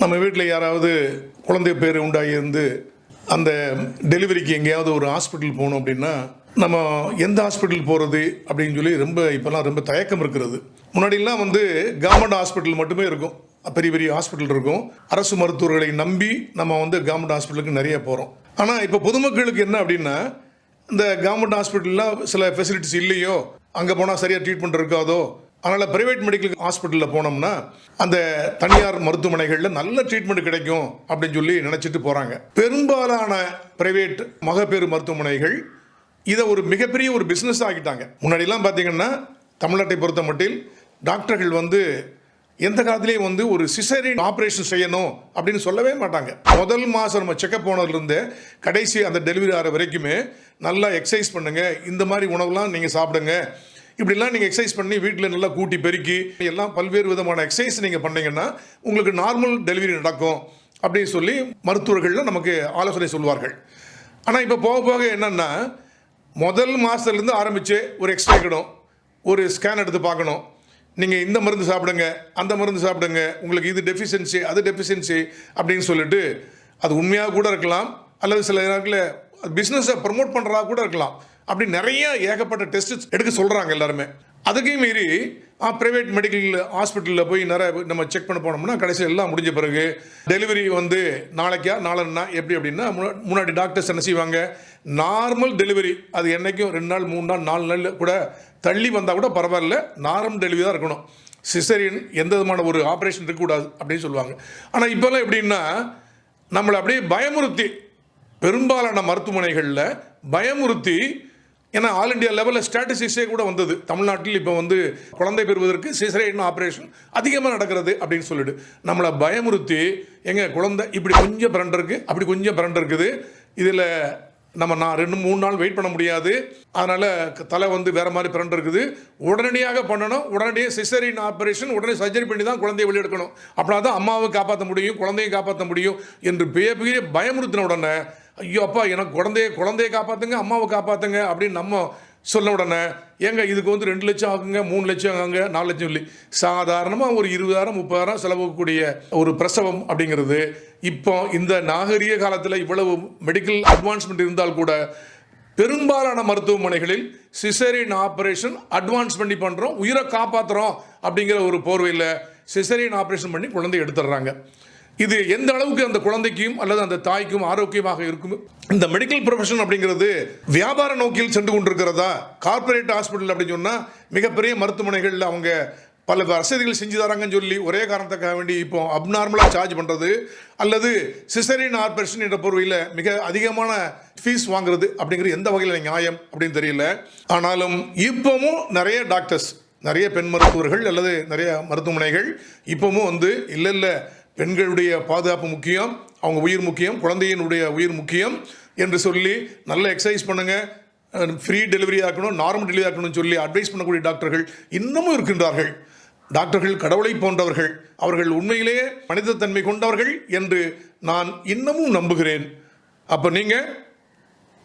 நம்ம வீட்டில் யாராவது குழந்தை பேர் உண்டாகி இருந்து அந்த டெலிவரிக்கு எங்கேயாவது ஒரு ஹாஸ்பிட்டல் போகணும் அப்படின்னா நம்ம எந்த ஹாஸ்பிட்டல் போகிறது அப்படின்னு சொல்லி ரொம்ப இப்போல்லாம் ரொம்ப தயக்கம் இருக்கிறது. முன்னாடிலாம் வந்து கவர்மெண்ட் ஹாஸ்பிட்டல் மட்டுமே இருக்கும். பெரிய பெரிய ஹாஸ்பிட்டல் இருக்கும். அரசு மருத்துவர்களை நம்பி நம்ம வந்து கவர்மெண்ட் ஹாஸ்பிட்டலுக்கு நிறைய போகிறோம் ஆனால் இப்போ பொதுமக்களுக்கு என்ன அப்படின்னா இந்த கவர்மெண்ட் ஹாஸ்பிட்டலில் சில ஃபெசிலிட்டிஸ் இல்லையோ அங்கே போனால் சரியாக ட்ரீட்மெண்ட் இருக்காதோ அதனால் பிரைவேட் மெடிக்கல் ஹாஸ்பிட்டலில் போனோம்னா அந்த தனியார் மருத்துவமனைகளில் நல்ல ட்ரீட்மெண்ட் கிடைக்கும் அப்படின்னு சொல்லி நினச்சிட்டு போகிறாங்க பெரும்பாலான பிரைவேட் மகப்பேறு மருத்துவமனைகள் இதை ஒரு மிகப்பெரிய ஒரு பிஸ்னஸ் ஆகிட்டாங்க முன்னாடிலாம் பார்த்தீங்கன்னா தமிழ்நாட்டை பொறுத்த மட்டில் டாக்டர்கள் வந்து எந்த காலத்திலையும் வந்து ஒரு சிசரின் ஆப்ரேஷன் செய்யணும் அப்படின்னு சொல்லவே மாட்டாங்க. முதல் மாதம் நம்ம செக்கப் போனதுலேருந்து கடைசி அந்த டெலிவரி ஆகிற வரைக்குமே நல்லா எக்ஸசைஸ் பண்ணுங்கள் இந்த மாதிரி உணவுலாம் நீங்கள் சாப்பிடுங்க. இப்படிலாம் நீங்கள் எக்ஸசைஸ் பண்ணி வீட்டில் நல்லா கூட்டி பெருக்கி எல்லாம் பல்வேறு விதமான எக்ஸசைஸ் நீங்கள் பண்ணீங்கன்னா உங்களுக்கு நார்மல் டெலிவரி நடக்கும் அப்படின்னு சொல்லி மருத்துவர்கள்லாம் நமக்கு ஆலோசனை சொல்வார்கள். ஆனால் இப்போ போக போக என்னென்னா முதல் மாதத்துலேருந்து ஆரம்பித்து ஒரு எக்ஸ்ரே எடுக்கணும். ஒரு ஸ்கேன் எடுத்து பார்க்கணும். நீங்கள் இந்த மருந்து சாப்பிடுங்க அந்த மருந்து சாப்பிடுங்க உங்களுக்கு இது டெஃபிஷியன்சி அது டெஃபிஷியன்சி அப்படின்னு சொல்லிட்டு அது உண்மையாக கூட இருக்கலாம் அல்லது சில நேரத்தில் பிஸ்னஸை ப்ரமோட் பண்ணுறதா கூட இருக்கலாம். அப்படி நிறைய ஏகப்பட்ட டெஸ்ட் எடுக்க சொல்கிறாங்க எல்லாருமே. அதுக்கையும் மீறி ப்ரைவேட் மெடிக்கல் ஹாஸ்பிட்டலில் போய் நிறைய நம்ம செக் பண்ண போனோம்னா கடைசியில் எல்லாம் முடிஞ்ச பிறகு டெலிவரி வந்து நாளைக்கா நாளன்னா எப்படி அப்படின்னா முன்னாடி டாக்டர்ஸ் என்ன செய்வாங்க? நார்மல் டெலிவரி அது என்றைக்கும் ரெண்டு நாள் மூணு நாள் நாலு நாள் கூட தள்ளி வந்தால் கூட பரவாயில்ல நார்மல் டெலிவரி தான் இருக்கணும். சிசரியன் எந்த விதமான ஒரு ஆப்ரேஷன் இருக்கக்கூடாது அப்படின்னு சொல்லுவாங்க. ஆனால் இப்போல்லாம் எப்படின்னா நம்மளை அப்படியே பயமுறுத்தி பெரும்பாலான மருத்துவமனைகளில் பயமுறுத்தி ஏன்னா ஆல் இண்டியா லெவலில் ஸ்டாட்டிஸ்டிக்ஸே கூட வந்தது. தமிழ்நாட்டில் இப்போ வந்து குழந்தை பெறுவதற்கு சிசரேன் ஆப்ரேஷன்? அதிகமாக நடக்கிறது அப்படின்னு சொல்லிட்டு. நம்மளை பயமுறுத்தி எங்கள் குழந்தை இப்படி கொஞ்சம் பிரண்ட் இருக்குது அப்படி கொஞ்சம் பிரண்ட் இருக்குது. இதில் நம்ம நான் ரெண்டு மூணு நாள் வெயிட் பண்ண முடியாது. அதனால் தலை வந்து வேறு மாதிரி பிரண்ட் இருக்குது. உடனடியாக பண்ணணும். உடனடியாக சிசரின் ஆப்ரேஷன்? உடனே சர்ஜரி பண்ணி தான் குழந்தையை வெளியெடுக்கணும். அப்படின்னா தான் அம்மாவை காப்பாற்ற முடியும் குழந்தையை காப்பாற்ற முடியும் என்று பெரிய பெரிய பயமுறுத்தின உடனே ஐயோ அப்பா எனக்கு குழந்தைய குழந்தைய காப்பாற்றுங்க அம்மாவை காப்பாற்றுங்க அப்படின்னு நம்ம சொன்ன உடனே ஏங்க இதுக்கு வந்து ரெண்டு லட்சம் ஆகுங்க மூணு லட்சம் ஆகுங்க நாலு லட்சம் இல்லை சாதாரணமாக ஒரு இருபதாயிரம் முப்பதாயிரம் செலவுக்கூடிய ஒரு பிரசவம் அப்படிங்கிறது இப்போ இந்த நாகரிக காலத்தில் இவ்வளவு மெடிக்கல் அட்வான்ஸ்மெண்ட் இருந்தால் கூட பெரும்பாலான மருத்துவமனைகளில் சிசரின் ஆப்ரேஷன் அட்வான்ஸ் பண்ணி பண்ணுறோம் உயிரை காப்பாற்றுறோம் அப்படிங்கிற ஒரு போர்வையில் சிசரின் ஆப்ரேஷன் பண்ணி குழந்தை எடுத்துடுறாங்க. இது எந்த அளவுக்கு அந்த குழந்தைக்கும் அல்லது அந்த தாய்க்கும் ஆரோக்கியமாக இருக்கும்? இந்த மெடிக்கல் ப்ரொஃபஷன் அப்படிங்கிறது வியாபார நோக்கில் சென்று கொண்டிருக்கிறதா? கார்ப்பரேட் ஹாஸ்பிட்டல் அப்படின்னு சொன்னால் மிகப்பெரிய மருத்துவமனைகளில் அவங்க பல வசதிகள் செஞ்சு தராங்கன்னு சொல்லி ஒரே காரணத்துக்காக வேண்டி இப்போ அப்நார்மலாக சார்ஜ் பண்ணுறது அல்லது சிசரின் ஆப்ரேஷன் என்ற பொருளில் மிக அதிகமான ஃபீஸ் வாங்குறது அப்படிங்கிற எந்த வகையில் நியாயம் அப்படின்னு தெரியல. ஆனாலும் இப்போவும் நிறைய டாக்டர்ஸ் நிறைய பெண் மருத்துவர்கள் அல்லது நிறைய மருத்துவமனைகள் இப்போவும் வந்து இல்லை இல்லை பெண்களுடைய பாதுகாப்பு முக்கியம் அவங்க உயிர் முக்கியம் குழந்தையினுடைய உயிர் முக்கியம் என்று சொல்லி நல்ல எக்ஸசைஸ் பண்ணுங்கள் ஃப்ரீ டெலிவரி ஆக்கணும் நார்மல் டெலிவரி ஆக்கணும்னு சொல்லி அட்வைஸ் பண்ணக்கூடிய டாக்டர்கள் இன்னமும் இருக்கின்றார்கள். டாக்டர்கள் கடவுளை போன்றவர்கள் அவர்கள் உண்மையிலேயே மனிதத்தன்மை கொண்டவர்கள் என்று நான் இன்னமும் நம்புகிறேன். அப்போ நீங்கள்